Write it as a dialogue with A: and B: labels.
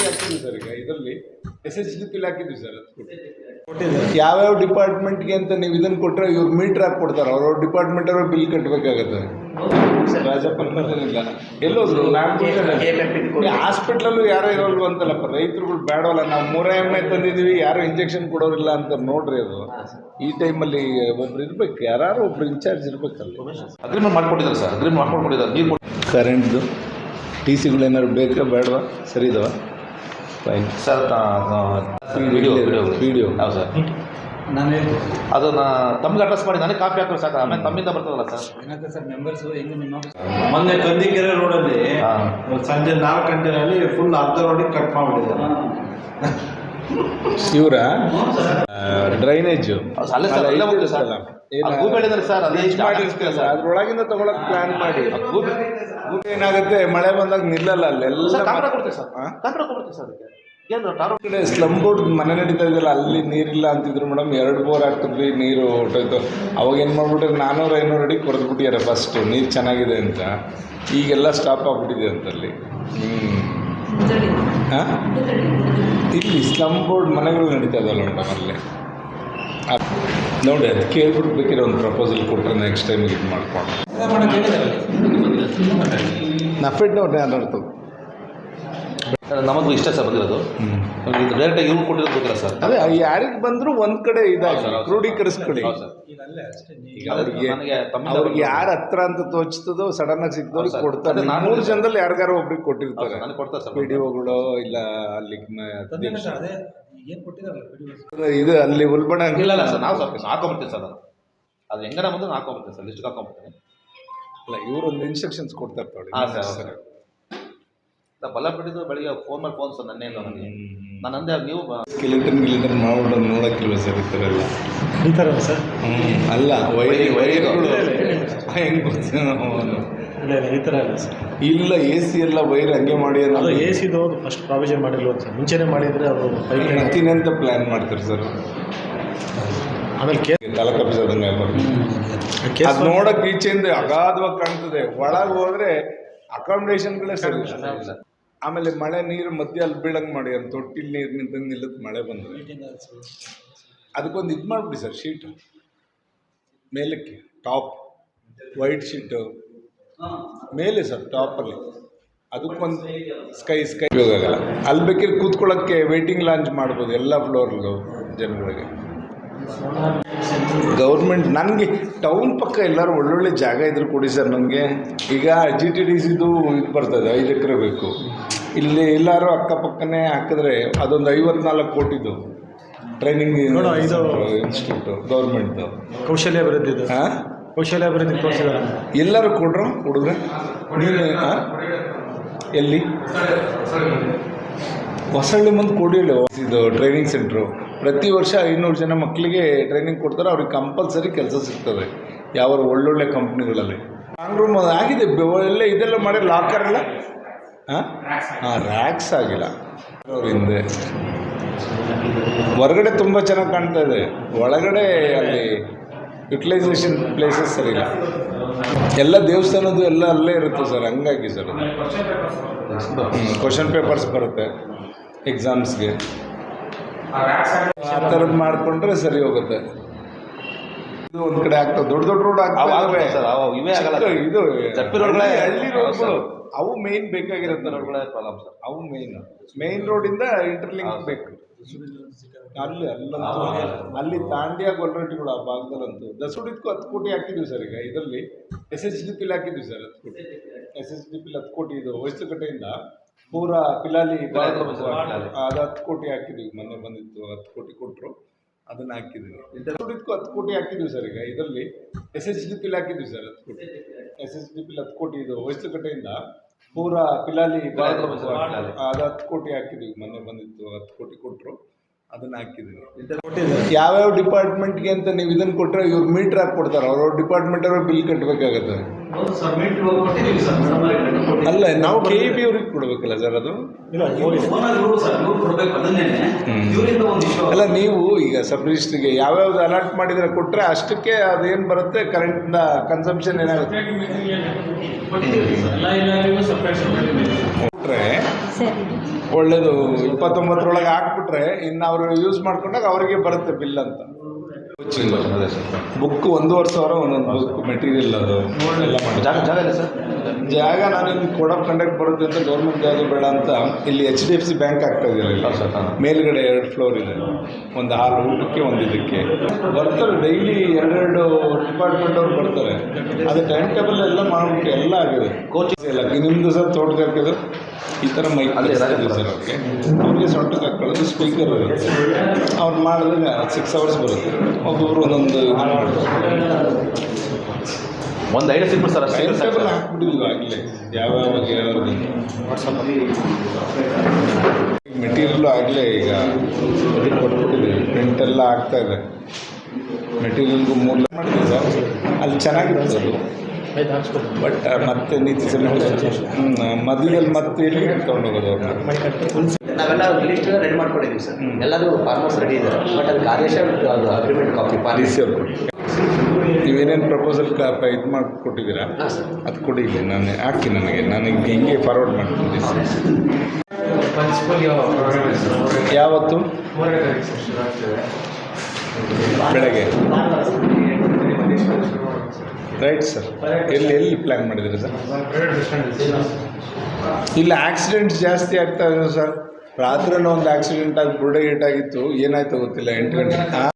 A: ಇದು ಹಾಕಿದ್ವಿ ಸರ್ ಈಗ ಇದರಲ್ಲಿ. ಎಸ್ ಎಸ್ ಜಿ ಪಿಲ್ ಹಾಕಿದ್ವಿ ಸರ್ ಅದು ಯಾವ್ಯಾವ ಡಿಪಾರ್ಟ್ಮೆಂಟ್ಗೆ ಅಂತ ನೀವು ಇದನ್ನು ಕೊಟ್ಟರೆ ಇವ್ರು ಮೀಟ್ರ್ ಹಾಕಿ ಕೊಡ್ತಾರೆ ಅವ್ರವ್ರ ಡಿಪಾರ್ಟ್ಮೆಂಟ್ ಅವ್ರ ಬಿಲ್ ಕಟ್ಟಬೇಕಾಗತ್ತೆ ರಾಜಪ್ಪನಿಲ್ಲ ಎಲ್ಲೋದ್ರು ಹಾಸ್ಪಿಟ್ಲಲ್ಲೂ ಯಾರೋ ಇರೋಲ್ವ ಅಂತಲ್ಲಪ್ಪ ರೈತರುಗಳು ಬೇಡವಲ್ಲ ನಾವು ಮೂರೇ ಎಮ್ಮೆ ತಂದಿದ್ದೀವಿ ಯಾರು ಇಂಜೆಕ್ಷನ್ ಕೊಡೋರಿಲ್ಲ ಅಂತ ನೋಡ್ರಿ ಅದು. ಈ ಟೈಮಲ್ಲಿ ಒಬ್ರು ಇರ್ಬೇಕು ಯಾರು ಒಬ್ರು ಇನ್ಚಾರ್ಜ್ ಇರ್ಬೇಕಲ್ಲ.
B: ಅಗ್ರಿಮೆಂಟ್ ಮಾಡ್ಕೊಟ್ಟಿದ್ದಾರೆ ಸರ್ ಅಗ್ರಿಮೆಂಟ್ ಮಾಡ್ಕೊಂಡಿದ್ದಾರೆ ನೀರು
A: ಕರೆಂಟ್ದು ಟಿ ಸಿಗಳು ಏನಾದ್ರು ಬೇಕಾ ಬೇಡವಾ ಸರಿ ಇದಾವ? Fine
B: sir video video
A: video
B: ಹೌದು ಸರ್
C: ನಾನು
B: ಅದನ್ನ ತಮ್ಗೆ ಅಡ್ರೆಸ್ ಮಾಡಿ ನನಗೆ ಕಾಪಿ ಹಾಕಿದ್ರೆ ಸಾಕು? ಆಮೇಲೆ ತಮ್ಮಿಂದ ಬರ್ತದಲ್ಲ ಸರ್
C: ಏನಂತ ಸರ್ ಮೆಂಬರ್ಸ್ ಹೆಂಗೆ ನಿಮ್ಮ ಮೊನ್ನೆ ಕಂದಿಕೆರೆ ರೋಡಲ್ಲಿ
B: ಅಲ್ಲಿ
C: ಸಂಜೆ ನಾಲ್ಕು ಗಂಟೆನಲ್ಲಿ ಫುಲ್ ಅರ್ಧ ರೋಡಿಗೆ ಕಟ್ ಮಾಡಿಬಿಟ್ಟಿದ್ದಾರೆ.
A: ಇವರ? ಡ್ರೈನೇಜ್
B: ಅಲ್ಲೇ ಸರ್ ಅಲ್ಲೇ ಹೋಗಿದೆ ಸರ್ ಅದು ಗೂಬೆಳಿದ್ದಾರೆ ಸರ್ ಅದೇ ಇಷ್ಟ
A: ಮಾಡಿರ್ತೀರ ಸರ್ ಅದ್ರೊಳಗಿಂದ ತಗೊಳಕ್ ಪ್ಲಾನ್ ಮಾಡಿ. ಏನಾಗುತ್ತೆ ಮಳೆ ಬಂದಾಗ ನಿಲ್ಲಲ್ಲ ಅಲ್ಲೆಲ್ಲ
B: ಸ್ಲಂ ಕಾಂಕ್ರ ಕೊಡ್ತೀವಿ ಸರ್.
A: ಹಾ?
B: ಕಾಂಕ್ರ ಕೊಡ್ತೀವಿ ಸರ್ ಅದಕ್ಕೆ. ಏನು ಟಾರು
A: ಕಡೆ ಸ್ಲಮ್ ಬೋರ್ಡ್ ಮನೆ ನಡೀತಾ ಇದೆಯಲ್ಲ ಅಲ್ಲಿ ನೀರಿಲ್ಲ ಅಂತಿದ್ರು ಮೇಡಮ್ ಎರಡು ಬೋರ್ ಹಾಕ್ತಿದ್ವಿ ನೀರು ಹೊಟ್ಟೋಯ್ತು ಅವಾಗ ಏನು ಮಾಡ್ಬಿಟ್ರೆ ನಾನ್ನೂರು ಐನೂರು ಅಡಿ ಕೊರೆದ್ಬಿಟ್ಟಿದ್ದಾರೆ ಫಸ್ಟ್ ನೀರು ಚೆನ್ನಾಗಿದೆ ಅಂತ. ಈಗೆಲ್ಲ ಸ್ಟಾಪ್ ಆಗ್ಬಿಟ್ಟಿದೆ ಅಂತಲ್ಲಿ. ಹ್ಮ್. ಹಾಂ ಇಲ್ಲಿ ಸ್ಲಂ ಬೋರ್ಡ್ ಮನೆಗಳು ನಡೀತಾ ಇದಲ್ಲ ಮೇಡಮ್ ಅಲ್ಲೇ. ನೋಡಿ ಅದು ಕೇಳ್ಬಿಟ್ಟು ಬೇಕಿರೋ ಒಂದು ಪ್ರಪೋಸಲ್ ಕೊಟ್ಟರೆ ನೆಕ್ಸ್ಟ್ ಟೈಮ್ ಇದು ಮಾಡ್ಕೊಂಡು ನಫೆಡ್ ನೋಡಿ ಅರ್ಥ
B: ನಮಗೂ ಇಷ್ಟ ಸರ್ ಬಂದಿರೋದು. ಡೈರೆಕ್ಟಾಗಿ ಇವ್ರು ಕೊಟ್ಟಿರೋದು ಗೊತ್ತಿಲ್ಲ ಸರ್.
A: ಅದೇ ಯಾರಿಗೆ ಬಂದರೂ ಒಂದು ಕಡೆ ಇದಾಗಿ. ಕ್ರೋಢೀಕರಿಸ್ಕೊಳ್ಳಿ
B: ಹೌದು ಸರ್.
A: ಈಗ ಅವ್ರಿಗೆ ಯಾರು ಹತ್ರ ಅಂತ ತೋಚ್ತದೋ ಸಡನ್ ಆಗಿ ಸಿಕ್ದವ್ರಿಗೆ ಕೊಡ್ತಾರೆ.
B: ನಾನು
A: ಮೂರು ಜನದಲ್ಲಿ ಯಾರಿಗಾರು ಒಬ್ರಿಗೆ ಕೊಟ್ಟಿರ್ತಾರೆ. ಪಿ ಡಿ ಒಗಳು ಇಲ್ಲ ಅಲ್ಲಿ ಇದು ಅಲ್ಲಿ ಉಲ್ಬಣ
B: ಇಲ್ಲ ಇಲ್ಲ ಸರ್ ನಾವು ಸರ್ ಹಾಕೊಂಬರ್ತೀವಿ ಸರ್ ನಾನು ಅದು ಹೆಂಗನ ಬಂದು ನಾನು ಸರ್ ಲಿಸ್ಟ್ ಹಾಕೊಂಬರ್ತೀನಿ
A: ಅಲ್ಲ ಇವ್ರು ಒಂದು ಇನ್ಸ್ಟ್ರಕ್ಷನ್ಸ್ ಕೊಡ್ತಾರೆ ತೊಗೊಳ್ಳಿ.
B: ಹಾಂ ಸರ್ ಸರ್. ಸರ್ ಬಲ್ಲ ಬಿಟ್ಟಿದ್ದು ಬೆಳಿಗ್ಗೆ ಫೋನ್ ಮಾಡಿ ಫೋನ್ ಸರ್ ನನ್ನೇ ಇಲ್ಲ ನನಗೆ. ನಾನು ಅಂದೆ ನೀವು
A: ಕಿಲೋಮೀಟರ್ ಕಿಲೋಮೀಟರ್ ಮಾಡ್ಬಿಟ್ಟು ನೋಡಕ್ಕಿಲ್ವ ಸರ್ ಈ ಥರ ಎಲ್ಲ?
C: ಈ ಥರ ಸರ್.
A: ಅಲ್ಲ ವೈರಿ
B: ವೈರಿ-
A: ವೈರ್ಗಳು. ಹೆಂಗ್ ಗೊತ್ತೇನೋ ಅವನು.
C: ಇಲ್ಲ ಇಲ್ಲ ಈ ಥರ ಇಲ್ಲ ಸರ್.
A: ಇಲ್ಲ ಎ ಸಿ ಎಲ್ಲ ವೈರ್ ಹಂಗೆ ಮಾಡಿ
C: ಅದು ಎ ಸಿದು ಫಸ್ಟ್ ಪ್ರಾವಿಷನ್ ಮಾಡಿಲ್ವ ಸರ್. ಮುಂಚೆನೇ ಮಾಡಿದರೆ ಅದು ಪೈಪ್
A: ಮತ್ತಿನೆಂತ ಪ್ಲಾನ್ ಮಾಡ್ತಾರೆ ಸರ್.
C: ಆಮೇಲೆ
A: ಅದು ನೋಡಕ್ ಈಚೆಯಿಂದ ಅಗಾಧವಾಗಿ ಕಾಣ್ತದೆ. ಒಳಗೆ ಹೋದ್ರೆ ಅಕಾಮಿಡೇಷನ್ಗಳೇ ಸರಿ. ಆಮೇಲೆ ಮಳೆ ನೀರು ಮಧ್ಯೆ ಅಲ್ಲಿ ಬೀಳಂಗ್ ಮಾಡಿ ಅಂತ ತೊಟ್ಟಿಲ್ ನೀರು ನಿಂತ ನಿಲ್ಲದ ಮಳೆ ಬಂದ್ರೆ. ಅದಕ್ಕೊಂದು ಇದು ಮಾಡ್ಬಿಡಿ ಸರ್ ಶೀಟ್ ಮೇಲಕ್ಕೆ ಟಾಪ್ ವೈಟ್ ಶೀಟು ಮೇಲೆ ಸರ್ ಟಾಪಲ್ಲಿ ಅದಕ್ಕೊಂದು ಸ್ಕೈ ಸ್ಕೈ ಹೋಗೋಲ್ಲ ಆಗಲ್ಲ. ಅಲ್ಲಿ ಬೇಕಿದ್ರೆ ಕೂತ್ಕೊಳ್ಳೋಕ್ಕೆ ವೇಟಿಂಗ್ ಲಾಂಚ್ ಮಾಡ್ಬೋದು ಎಲ್ಲ ಫ್ಲೋರ್ಗಳು ಜನಗಳಿಗೆ. ಗೌರ್ಮೆಂಟ್ ನನಗೆ ಟೌನ್ ಪಕ್ಕ ಎಲ್ಲರೂ ಒಳ್ಳೊಳ್ಳೆ ಜಾಗ ಇದ್ರು ಕೊಡಿ ಸರ್ ನನಗೆ. ಈಗ ಜಿ ಟಿ ಡಿ ಸಿದು ಇದು ಬರ್ತದೆ ಐದು ಎಕರೆ ಬೇಕು. ಇಲ್ಲಿ ಎಲ್ಲರೂ ಅಕ್ಕಪಕ್ಕನೇ ಹಾಕಿದ್ರೆ ಅದೊಂದು ಐವತ್ನಾಲ್ಕು ಕೋಟಿದು ಟ್ರೈನಿಂಗ್ ಇನ್ಸ್ಟಿಟ್ಯೂಟ್ ಗೌರ್ಮೆಂಟ್ದು.
C: ಕೌಶಲ್ಯ ಅಭಿವೃದ್ಧಿದು
A: ಹಾಂ
C: ಕೌಶಲ್ಯ ಅಭಿವೃದ್ಧಿ ತೋರಿಸಿದ್ದಾರೆ
A: ಎಲ್ಲರೂ ಕೊಡ್ರು ಹುಡುಗ್ರೆ. ನೀನು? ಎಲ್ಲಿ? ಹೊಸಳ್ಳಿ ಮುಂದೆ ಕೊಡಿಲ್ಲ ಇದು ಟ್ರೈನಿಂಗ್ ಸೆಂಟ್ರು ಪ್ರತಿ ವರ್ಷ ಐನೂರು ಜನ ಮಕ್ಕಳಿಗೆ ಟ್ರೈನಿಂಗ್ ಕೊಡ್ತಾರೆ, ಅವ್ರಿಗೆ ಕಂಪಲ್ಸರಿ ಕೆಲಸ ಸಿಗ್ತದೆ. ಯಾವ ಒಳ್ಳೊಳ್ಳೆ ಕಂಪ್ನಿಗಳಲ್ಲಿ ಸ್ಟ್ರಾಂಗ್ ರೂಮ್ ಆಗಿದೆ ಒಳ್ಳೆ ಇದೆಲ್ಲ ಮಾಡಿ ಲಾಕರ್ ಎಲ್ಲ ಹಾಂ ಹಾಂ ರ್ಯಾಕ್ಸ್ ಆಗಿಲ್ಲ. ಅವ್ರ ಹಿಂದೆ ಹೊರಗಡೆ ತುಂಬ ಚೆನ್ನಾಗಿ ಕಾಣ್ತಾ ಇದೆ. ಒಳಗಡೆ ಅಲ್ಲಿ ಯುಟಿಲೈಸೇಷನ್ ಪ್ಲೇಸಸ್ ಸರಿ ಇಲ್ಲ. ಎಲ್ಲ ದೇವಸ್ಥಾನದ್ದು ಎಲ್ಲ ಅಲ್ಲೇ ಇರುತ್ತೆ ಸರ್ ಹಂಗಾಗಿ ಸರ್. ಕ್ವಶನ್ ಪೇಪರ್ಸ್ ಬರುತ್ತೆ ಎಕ್ಸಾಮ್ಸ್ಗೆ ಆ ಥರದ್ದು ಮಾಡಿಕೊಂಡ್ರೆ ಸರಿ ಹೋಗುತ್ತೆ. ಇದು ಒಂದು ಕಡೆ ಆಗ್ತದೆ ದೊಡ್ಡ ದೊಡ್ಡ ರೋಡ್
B: ಸರ್.
A: ಇದು ಹಳ್ಳಿ ರೋಡ್ಗಳು. ಅವು ಮೇನ್ ಬೇಕಾಗಿರುತ್ತೆ ರೋಡ್ಗಳೇ
B: ಪ್ರಾಬ್ಲಮ್ ಸರ್.
A: ಅವು ಮೇನ್ ಮೇನ್ ರೋಡಿಂದ ಇಂಟರ್ಲಿಂಕ್ ಬೇಕು. ಅಲ್ಲಿ ಅಲ್ಲಂತೂ ಅಲ್ಲಿ ತಾಂಡ್ಯ ಗೊಲ್ರಟ್ಟಿಗಳು ಆ ಭಾಗದಲ್ಲಂತೂ. ದಸುಡಿದ್ಕು ಹತ್ತು ಕೋಟಿ ಹಾಕಿದ್ವಿ ಸರ್ ಈಗ ಇದರಲ್ಲಿ. ಎಸ್ ಎಸ್ ಡಿ ಪಿಲ್ ಹಾಕಿದ್ವಿ ಸರ್ ಹತ್ತು ಕೋಟಿ. ಎಸ್ ಎಸ್ ಡಿ ಪಿಲ್ ಹತ್ತು ಕೋಟಿ ಇದು ಹೊಯ್ಸಕಟ್ಟೆಯಿಂದ ಪೂರಾ ಪಿಲಾಲಿ. ಅದು ಹತ್ತು ಕೋಟಿ ಹಾಕಿದ್ವಿ. ಮೊನ್ನೆ ಬಂದಿತ್ತು ಹತ್ತು ಕೋಟಿ ಕೊಟ್ಟರು ಅದನ್ನ ಹಾಕಿದ್ವಿ. ದಸುಡಿದ್ಕು ಹತ್ತು ಕೋಟಿ ಹಾಕಿದ್ವಿ ಸರ್ ಈಗ ಇದರಲ್ಲಿ. ಎಸ್ ಎಸ್ ಡಿ ಪಿಲ್ ಹಾಕಿದ್ವಿ ಸರ್ ಹತ್ತು ಕೋಟಿ. ಎಸ್ ಎಸ್ ಡಿ ಪಿಲ್ ಹತ್ತು ಕೋಟಿ ಇದು ಹೊಯ್ಸಲಕಟ್ಟೆಯಿಂದ ಪೂರಾ ಪಿಲಾಲಿ. ಅದು ಹತ್ತು ಕೋಟಿ ಹಾಕಿದ್ವಿ ಮೊನ್ನೆ ಬಂದಿತ್ತು ಹತ್ತು ಕೋಟಿ ಕೊಟ್ಟರು ಅದನ್ನ ಹಾಕಿದ್ವಿ
C: ಯಾವ
A: ಯಾವ್ಯಾವ ಡಿಪಾರ್ಟ್ಮೆಂಟ್ಗೆ ಅಂತ ನೀವು ಇದನ್ನ ಕೊಟ್ಟರೆ ಇವ್ರು ಮೀಟ್ರ್ ಹಾಕಿ ಕೊಡ್ತಾರೆ. ಅವ್ರವ್ರ ಡಿಪಾರ್ಟ್ಮೆಂಟ್ ಅವ್ರ ಬಿಲ್ ಕಟ್ಟಬೇಕಾಗತ್ತೆ ಅಲ್ಲ ನಾವು ಕೆ ಇ ಬಿ ಅವ್ರಿಗೆ ಕೊಡ್ಬೇಕಲ್ಲ ಸರ್ ಅದು? ಅಲ್ಲ ನೀವು ಈಗ ಸಬ್ ರಿಜಿಸ್ಟ್ರಿಗೆ ಯಾವ್ಯಾವ್ದು ಅಲಾಟ್ ಮಾಡಿದ್ರೆ ಕೊಟ್ಟರೆ ಅಷ್ಟಕ್ಕೆ ಅದೇನು ಬರುತ್ತೆ? ಕರೆಂಟ್ನ ಕನ್ಸಂಪ್ಷನ್ ಏನಾಗುತ್ತೆ? ಬಿಟ್ರೆ
D: ಸರಿ.
A: ಒಳ್ಳೇದು ಇಪ್ಪತ್ತೊಂಬತ್ತರೊಳಗೆ ಹಾಕ್ಬಿಟ್ರೆ ಇನ್ನು ಅವರು ಯೂಸ್ ಮಾಡ್ಕೊಂಡಾಗ ಅವರಿಗೆ ಬರುತ್ತೆ ಬಿಲ್ ಅಂತ. ಬುಕ್ ಒಂದೂವರೆ ಸಾವಿರ ಒಂದೊಂದು ಬುಕ್ ಮೆಟೀರಿಯಲ್ ಅದು. ಎಲ್ಲ ಮಾಡಿ
B: ಜಾಗ ಜಾಗ ಇದೆ ಸರ್?
A: ಜಾಗ ನಾನು ಇಲ್ಲಿ ಕೋಡ್ ಕಂಡಕ್ಟ್ ಬರುತ್ತೆ ಅಂತ ಗೌರ್ಮೆಂಟ್ ಜಾಗ ಬೇಡ ಅಂತ ಇಲ್ಲಿ H D F C bank ಆಗ್ತಾ ಇಲ್ಲಿ. ಮೇಲ್ಗಡೆ ಎರಡು ಫ್ಲೋರ್ ಇದೆ. ಒಂದು ಹಾಲು ಊಟಕ್ಕೆ ಒಂದು ಇದಕ್ಕೆ. ಬರ್ತಾರೆ ಡೈಲಿ ಎರಡೆರಡು ಡಿಪಾರ್ಟ್ಮೆಂಟ್ ಅವ್ರು ಬರ್ತಾರೆ. ಅದು ಟೈಮ್ ಟೇಬಲ್ ಎಲ್ಲ ಮಾಡ್ಬಿಟ್ಟು ಎಲ್ಲ ಆಗಿದೆ.
B: ಕೋಚಿಂಗ್
A: ಎಲ್ಲ. ನಿಮ್ಮದು ಸರ್ ತೋಟಗಾರಿಕೆದು ಈ ಥರ ಮೈಕ್. ಸರ್ ಓಕೆ ಅವ್ರಿಗೆ ಸೊಂಟಕ್ಕೆ ಹಾಕೊಳ್ಳೋದು ಸ್ಪೀಕರ್ ಅವ್ರು ಮಾಡಿದ್ರೆ ಸಿಕ್ಸ್ ಅವರ್ಸ್ ಬರುತ್ತೆ. ಒಬ್ಬೊಬ್ರು ಒಂದೊಂದು
B: ಒಂದು ಐಡಿಯಾ ಸಿಕ್ಬಿಟ್ಟು ಸರ್ ಅಷ್ಟೇ
A: ಮೆಟೀರಿಯಲ್
B: ಆಗಲಿ
A: ಟೇಬಲ್
B: ಸರ್.
A: ಆಗಲೇ ಯಾವ್ಯಾವ ಮೆಟೀರಿಯಲ್ಲು ಆಗಲೇ ಈಗ ಕೊಟ್ಬಿಟ್ಟಿದ್ದೀವಿ ಪ್ರಿಂಟ್ ಎಲ್ಲ ಆಗ್ತಾ ಇದೆ. ಮೆಟೀರಿಯಲ್ಗೂ ಮೂರು ಮಾಡ್ತೀವಿ ಮಾಡಿದ್ವಿ ಸರ್ ಅಲ್ಲಿ ಚೆನ್ನಾಗಿದೆ ಅದು. ಬಟ್ ಮತ್ತೆ ನೀತಿ ಮದುವೆಯಲ್ಲಿ ಮಧ್ಯದಲ್ಲಿ ಮತ್ತೆ ಇಲ್ಲಿ ಕಟ್ಕೊಂಡು ಹೋಗೋದು ಅವ್ರನ್ನ
E: ನಾವೆಲ್ಲ ಲಿಸ್ಟ್ ರೆಡಿ ಮಾಡ್ಕೊಂಡಿದ್ದೀವಿ ಸರ್. ಎಲ್ಲರೂ ಫಾರ್ಮರ್ಸ್ ರೆಡಿ ಇದ್ದಾರೆ. ಬಟ್ ಅದು ಆದೇಶ ಅದು ಅಗ್ರಿಮೆಂಟ್ ಕಾಪಿ
A: ಪಾಲಿಸಿ ಅವ್ರು ನೀವೇನೇನು ಪ್ರಪೋಸಲ್ ಇದು ಮಾಡಿ ಕೊಟ್ಟಿದ್ದೀರಾ
E: ಹಾಂ ಸರ್.
A: ಅದು ಕೊಡಿ ಇಲ್ಲಿ ನಾನು ಹಾಕಿ ನನಗೆ ನಾನು ಹಿಂಗೆ ಹಿಂಗೆ ಫಾರ್ವರ್ಡ್ ಮಾಡ್ತೀನಿ ಯಾವತ್ತು? ಬೆಳಗ್ಗೆ. ರೈಟ್ ಸರ್ ಎಲ್ಲಿ ಎಲ್ಲಿ ಪ್ಲ್ಯಾನ್ ಮಾಡಿದ್ರಿ ಸರ್? ಇಲ್ಲ ಆಕ್ಸಿಡೆಂಟ್ಸ್ ಜಾಸ್ತಿ ಆಗ್ತಾ ಇದ್ದಾರೆ ಸರ್. ರಾತ್ರಿನೂ ಒಂದು ಆಕ್ಸಿಡೆಂಟ್ ಆಗಿ ಬುರ್ಡೆ ಆಗಿತ್ತು. ಏನಾಯ್ತು ಗೊತ್ತಿಲ್ಲ ಎಂಟು ಗಂಟೆ.